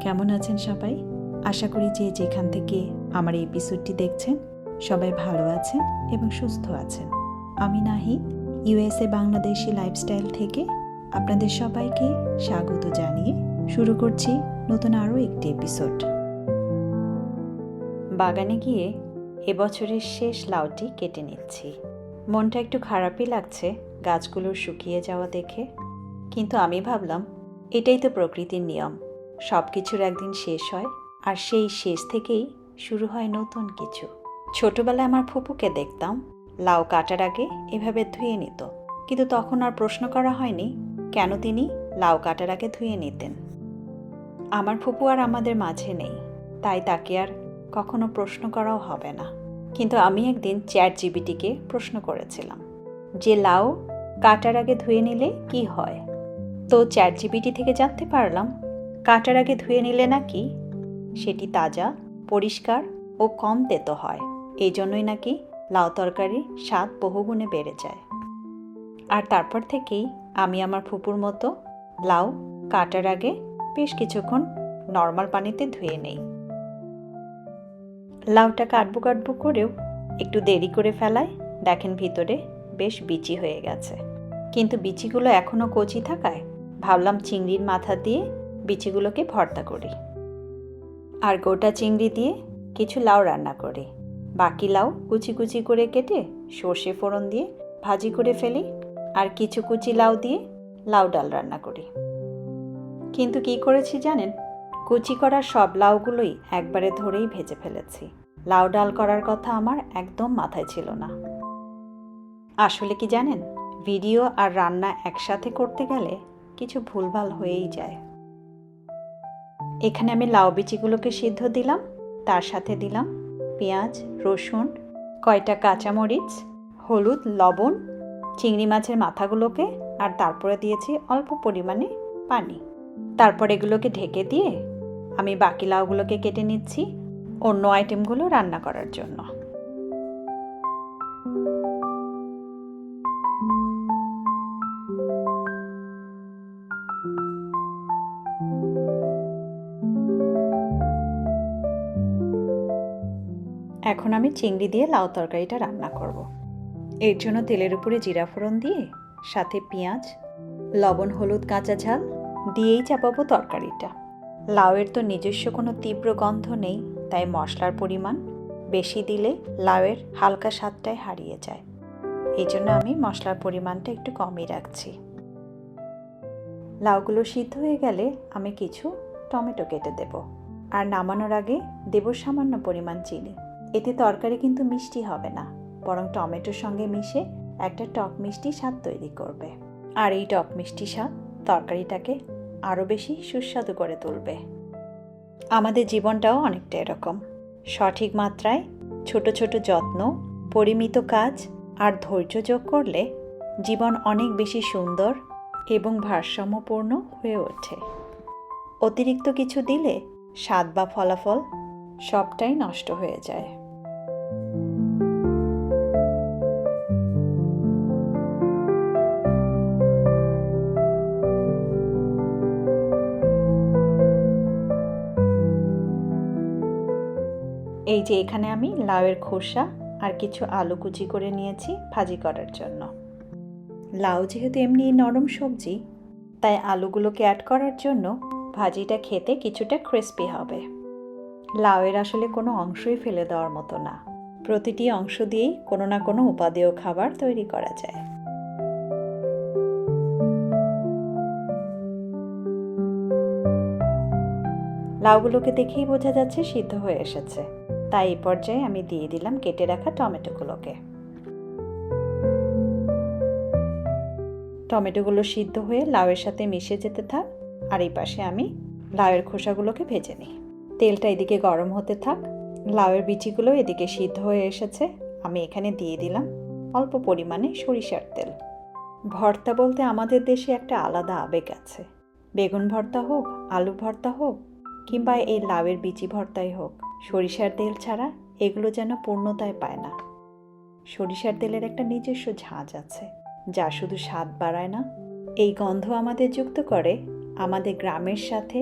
কেমন আছেন সবাই? আশা করি যে যেখান থেকে আমার এই এপিসোডটি দেখছেন, সবাই ভালো আছেন এবং সুস্থ আছেন। আমি নাহি ইউএসএ বাংলাদেশি লাইফস্টাইল থেকে আপনাদের সবাইকে স্বাগত জানিয়ে শুরু করছি নতুন আরও একটি এপিসোড বাগানে গিয়ে এবছরের শেষ লাউটি কেটে নিচ্ছি। মনটা একটু খারাপই লাগছে গাছগুলোর শুকিয়ে যাওয়া দেখে। কিন্তু আমি ভাবলাম, এটাই তো প্রকৃতির নিয়ম। সব কিছুর একদিন শেষ হয়, আর সেই শেষ থেকেই শুরু হয় নতুন কিছু। ছোটবেলায় আমার ফুপুকে দেখতাম, লাউ কাটার আগে এভাবে ধুয়ে নিত, কিন্তু তখন আর প্রশ্ন করা হয়নি, কেন তিনি লাউ কাটার আগে ধুয়ে নিতেন? আমার ফুপু আর আমাদের মাঝে নেই, তাই তাকে আর কখনো প্রশ্ন করাও হবে না। কিন্তু আমি একদিন চ্যাট জিবিটিকে প্রশ্ন করেছিলাম, যে লাউ কাটার আগে ধুয়ে নিলে কি হয়? তো চ্যাট জিবিটি থেকে জানতে পারলাম কাটার আগে ধুয়ে নিলে নাকি? সেটি তাজা, পরিষ্কার ও কম তেতো হয়। এই জন্যই নাকি লাউ তরকারির স্বাদ বহুগুণে বেড়ে যায়। আর তারপর থেকেই আমি আমার ফুপুর মতো লাউ কাটার আগে বেশ কিছুক্ষণ নর্মাল পানিতে ধুয়ে নেই। লাউটা কাটবো কাটবো করেও একটু দেরি করে ফেলায় দেখেন ভিতরে বেশ বিচি হয়ে গেছে। কিন্তু বিচিগুলো এখনও কচি থাকায় ভাবলাম চিংড়ির মাথা দিয়ে বিচিগুলোকে ভর্তা করি। আর গোটা চিংড়ি দিয়ে কিছু লাউ রান্না করি। বাকি লাউ কুচি কুচি করে কেটে সর্ষে ফোড়ন দিয়ে ভাজি করে ফেলি আর কিছু কুচি লাউ দিয়ে লাউ ডাল রান্না করি। কিন্তু কি করেছি জানেন? কুচি করা সব লাউগুলোই একবারে ধরেই ভেজে ফেলেছি। লাউ ডাল করার কথা আমার একদম মাথায় ছিল না। আসলে কি জানেন? ভিডিও আর রান্না একসাথে করতে গেলে কিছু ভুলভাল হয়েই যায়। এখানে আমি লাউ বিচিগুলোকে সিদ্ধ দিলাম, তার সাথে দিলাম পেঁয়াজ, রসুন, কয়টা কাঁচামরিচ, হলুদ, লবণ, চিংড়ি মাছের মাথাগুলোকে, আর তারপরে দিয়েছি অল্প পরিমাণে পানি। তারপর এগুলোকে ঢেকে দিয়ে আমি বাকি লাউগুলোকে কেটে নিচ্ছি অন্য আইটেমগুলো রান্না করার জন্য। এখন আমি চিংড়ি দিয়ে লাউ তরকারিটা রান্না করব। এর জন্য তেলের উপরে জিরা ফোড়ন দিয়ে, সাথে পেঁয়াজ, লবণ, হলুদ, কাঁচা ঝাল দিয়েই চাপাবো তরকারিটা। লাউয়ের তো নিজস্ব কোনো তীব্র গন্ধ নেই, তাই মশলার পরিমাণ বেশি দিলে লাউয়ের হালকা স্বাদটাই হারিয়ে যায়। এই জন্য আমি মশলার পরিমাণটা একটু কমই রাখছি। লাউগুলো সিদ্ধ হয়ে গেলে আমি কিছু টমেটো কেটে দেব। আর নামানোর আগে দেব সামান্য পরিমাণ চিনি। এতে তরকারি কিন্তু মিষ্টি হবে না, বরং টমেটোর সঙ্গে মিশে একটা টক মিষ্টি স্বাদ তৈরি করবে। আর এই টক মিষ্টি স্বাদ তরকারিটাকে আরও বেশি সুস্বাদু করে তুলবে। আমাদের জীবনটাও অনেকটা এরকম। সঠিক মাত্রায় ছোট ছোট যত্ন, পরিমিত কাজ আর ধৈর্য যোগ করলে জীবন অনেক বেশি সুন্দর এবং ভারসাম্যপূর্ণ হয়ে ওঠে। অতিরিক্ত কিছু দিলে স্বাদ বা ফলাফল সবটাই নষ্ট হয়ে যায়। এই যে এখানে আমি লাউয়ের খোসা আর কিছু আলু কুচি করে নিয়েছি ভাজি করার জন্য। লাউ যেহেতু এমনি নরম সবজি, তাই আলুগুলোকে অ্যাড করার জন্য ভাজিটা খেতে কিছুটা ক্রিস্পি হবে। লাউয়ের আসলে কোনো অংশই ফেলে দেওয়ার মতো না। প্রতিটি অংশ দিয়েই কোনো না কোনো উপাদেয় খাবার তৈরি করা যায়। লাউগুলোকে দেখেই বোঝা যাচ্ছে সিদ্ধ হয়ে এসেছে। তাই এই পর্যায়ে আমি দিয়ে দিলাম কেটে রাখা টমেটোগুলোকে। টমেটোগুলো সিদ্ধ হয়ে লাউয়ের সাথে মিশে যেতে থাক, আর এই পাশে আমি লাউয়ের খোসাগুলোকে ভেজে নিই। তেলটা এদিকে গরম হতে থাক, লাউয়ের বিচিগুলো এদিকে সিদ্ধ হয়ে এসেছে, আমি এখানে দিয়ে দিলাম অল্প পরিমাণে সরিষার তেল। ভর্তা বলতে আমাদের দেশে একটা আলাদা আবেগ আছে। বেগুন ভর্তা হোক, আলু ভর্তা হোক কিংবা এই লাউয়ের বিচি ভর্তাই হোক, সরিষার তেল ছাড়া এগুলো যেন পূর্ণতায় পায় না। সরিষার তেলের একটা নিজস্ব ঝাঁজ আছে, যা শুধু স্বাদ বাড়ায় না, এই গন্ধ আমাদের যুক্ত করে আমাদের গ্রামের সাথে,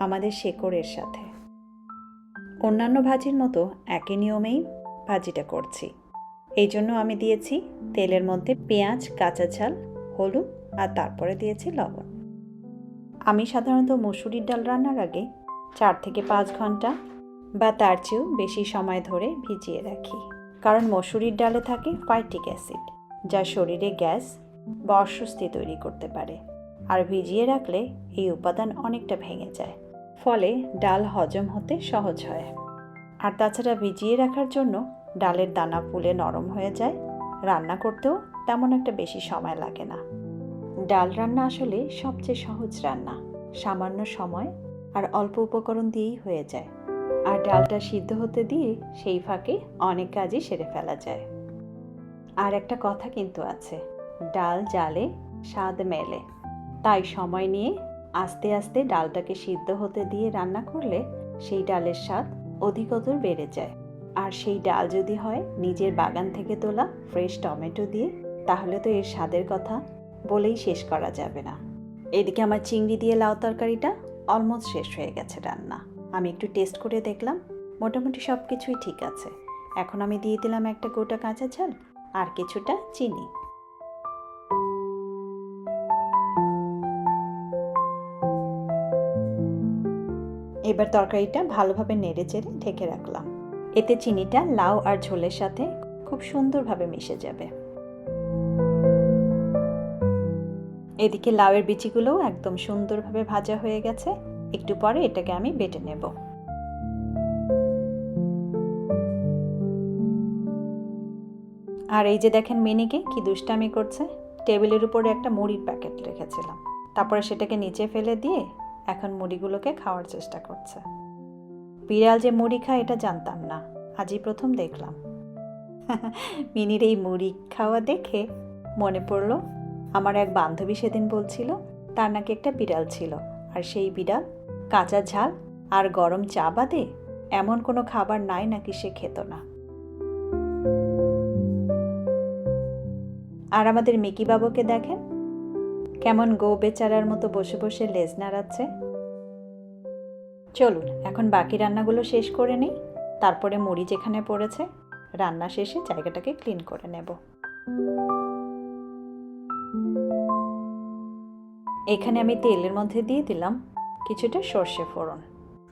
আমাদের শেকড়ের সাথে। অন্যান্য ভাজির মতো একই নিয়মেই ভাজিটা করছি। এই জন্য আমি দিয়েছি তেলের মধ্যে পেঁয়াজ, কাঁচা ঝাল, হলুদ আর তারপরে দিয়েছি লবণ। আমি সাধারণত মসুরির ডাল রান্নার আগে চার থেকে পাঁচ ঘণ্টা বা তার চেয়েও বেশি সময় ধরে ভিজিয়ে রাখি। কারণ মসুরির ডালে থাকে ফাইটিক অ্যাসিড, যা শরীরে গ্যাস বা অস্বস্তি তৈরি করতে পারে। আর ভিজিয়ে রাখলে এই উপাদান অনেকটা ভেঙে যায়, ফলে ডাল হজম হতে সহজ হয়। আর তাছাড়া ভিজিয়ে রাখার জন্য ডালের দানা ফুলে নরম হয়ে যায়। রান্না করতেও তেমন একটা বেশি সময় লাগে না। ডাল রান্না আসলে সবচেয়ে সহজ রান্না। সামান্য সময় আর অল্প উপকরণ দিয়েই হয়ে যায়। আর ডালটা সিদ্ধ হতে দিয়ে সেই ফাঁকে অনেক কাজই সেরে ফেলা যায়। আর একটা কথা কিন্তু আছে, ডাল জালে স্বাদ মেলে। তাই সময় নিয়ে আস্তে আস্তে ডালটাকে সিদ্ধ হতে দিয়ে রান্না করলে সেই ডালের স্বাদ অধিকতর বেড়ে যায়। আর সেই ডাল যদি হয় নিজের বাগান থেকে তোলা ফ্রেশ টমেটো দিয়ে, তাহলে তো এর স্বাদের কথা বলেই শেষ করা যাবে না। এদিকে আমার চিংড়ি দিয়ে লাউ তরকারিটা অলমোস্ট শেষ হয়ে গেছে রান্না। আমি একটু টেস্ট করে দেখলাম, মোটামুটি সব কিছুই ঠিক আছে। এখন আমি দিয়ে দিলাম একটা গোটা কাঁচা ঝাল আর কিছুটা চিনি। এবার তরকারিটা ভালোভাবে নেড়ে চেড়ে ঢেকে রাখলাম। এতে চিনিটা লাউ আর ঝোলের সাথে খুব সুন্দরভাবে মিশে যাবে। এদিকে লাউয়ের বিচিগুলোও একদম সুন্দরভাবে ভাজা হয়ে গেছে। একটু পরে এটাকে আমি বেটে নেব। আর এই যে দেখেন মিনিকে কি দুষ্টামি করছে। টেবিলের উপরে একটা মুড়ির প্যাকেট রেখেছিলাম। তারপরে সেটাকে নিচে ফেলে দিয়ে এখন মুড়িগুলোকে খাওয়ার চেষ্টা করছে। বিড়াল যে মুড়ি খায় এটা জানতাম না। আজই প্রথম দেখলাম। মিনির এই মুড়ি খাওয়া দেখে মনে পড়ল আমার এক বান্ধবী সেদিন বলছিল, তার নাকি একটা বিড়াল ছিল, আর সেই বিড়াল কাঁচা ঝাল আর গরম চা বাদে এমন কোনো খাবার নাই নাকি সে খেত না। আর আমাদের মিকি বাবুকে দেখেন, কেমন গো বেচারার মতো বসে বসে লেজ নাড়াচ্ছে। চলুন, এখন বাকি রান্নাগুলো শেষ করে নিই, তারপরে মুড়ি যেখানে পড়েছে, রান্না শেষে জায়গাটাকে ক্লিন করে নেব। এখানে আমি তেলের মধ্যে দিয়ে দিলাম কিছুটা সর্ষে ফোড়ন।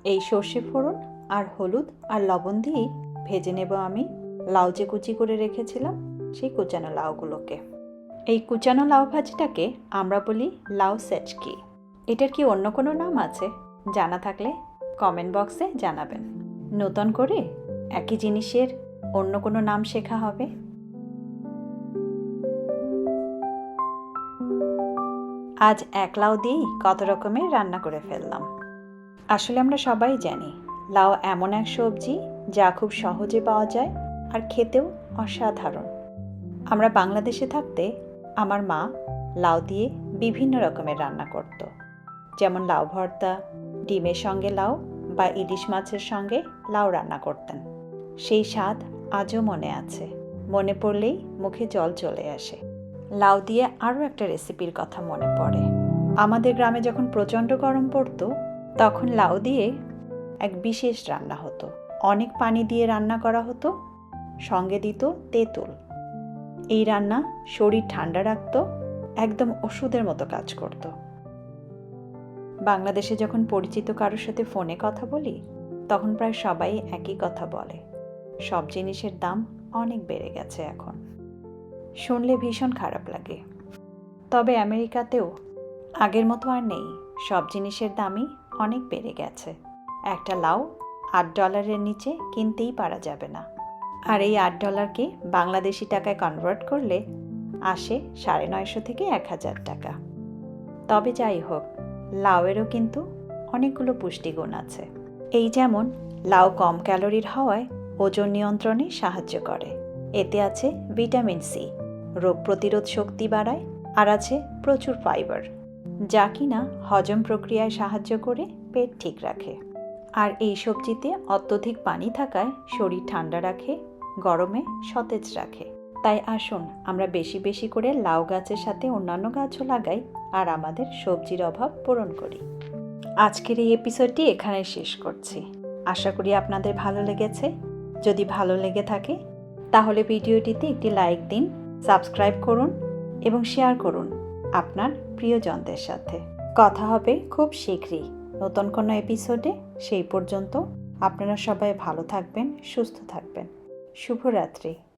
এই সর্ষে ফোড়ন আর হলুদ আর লবণ দিয়েই ভেজে নেব আমি। লাউ যে কুচি করে রেখেছিলাম, সেই কুচানো লাউগুলোকে। এই কুচানো লাউ ভাজিটাকে আমরা বলি লাউ সেচকি। এটার কি অন্য কোনো নাম আছে? জানা থাকলে কমেন্ট বক্সে জানাবেন। নতুন করে একই জিনিসের অন্য কোনো নাম শেখা হবে? আজ এক লাউ দিয়েই কত রকমের রান্না করে ফেললাম। আসলে আমরা সবাই জানি, লাউ এমন এক সবজি যা খুব সহজে পাওয়া যায় আর খেতেও অসাধারণ। আমরা বাংলাদেশে থাকতে আমার মা লাউ দিয়ে বিভিন্ন রকমের রান্না করত। যেমন লাউ ভর্তা, ডিমের সঙ্গে লাউ বা ইলিশ মাছের সঙ্গে লাউ রান্না করতেন। সেই স্বাদ আজও মনে আছে। মনে পড়লেই মুখে জল চলে আসে। লাউ দিয়ে আরও একটা রেসিপির কথা মনে পড়ে। আমাদের গ্রামে যখন প্রচণ্ড গরম পড়তো, তখন লাউ দিয়ে এক বিশেষ রান্না হতো। অনেক পানি দিয়ে রান্না করা হতো, সঙ্গে দিত তেঁতুল। এই রান্না শরীর ঠান্ডা রাখত, একদম ওষুধের মতো কাজ করত। বাংলাদেশে যখন পরিচিত কারোর সাথে ফোনে কথা বলি, তখন প্রায় সবাই একই কথা বলে। সব জিনিসের দাম অনেক বেড়ে গেছে এখন। শুনলে ভীষণ খারাপ লাগে। তবে আমেরিকাতেও আগের মতো আর নেই। সব জিনিসের দামই অনেক বেড়ে গেছে। একটা লাউ আট ডলারের নিচে কিনতেই পারা যাবে না। আর এই আট ডলারকে বাংলাদেশি টাকায় কনভার্ট করলে আসে সাড়ে নয়শো থেকে এক হাজার টাকা। তবে যাই হোক, লাউয়েরও কিন্তু অনেকগুলো পুষ্টিগুণ আছে। এই যেমন, লাউ কম ক্যালোরির হওয়ায় ওজন নিয়ন্ত্রণে সাহায্য করে। এতে আছে ভিটামিন সি। রোগ প্রতিরোধ শক্তি বাড়ায় আর আছে প্রচুর ফাইবার, যা কিনা হজম প্রক্রিয়ায় সাহায্য করে পেট ঠিক রাখে। আর এই সবজিতে অত্যধিক পানি থাকায় শরীর ঠান্ডা রাখে, গরমে সতেজ রাখে। তাই আসুন, আমরা বেশি বেশি করে লাউ গাছের সাথে অন্যান্য গাছও লাগাই আর আমাদের সবজির অভাব পূরণ করি। আজকের এই এপিসোডটি এখানে শেষ করছি। আশা করি আপনাদের ভালো লেগেছে। যদি ভালো লেগে থাকে, তাহলে ভিডিওটিতে একটি লাইক দিন সাবস্ক্রাইব করুন এবং শেয়ার করুন আপনার প্রিয়জনদের সাথে। কথা হবে খুব শীঘ্রই। নতুন কোনো এপিসোডে সেই পর্যন্ত আপনারা সবাই ভালো থাকবেন, সুস্থ থাকবেন। শুভরাত্রি।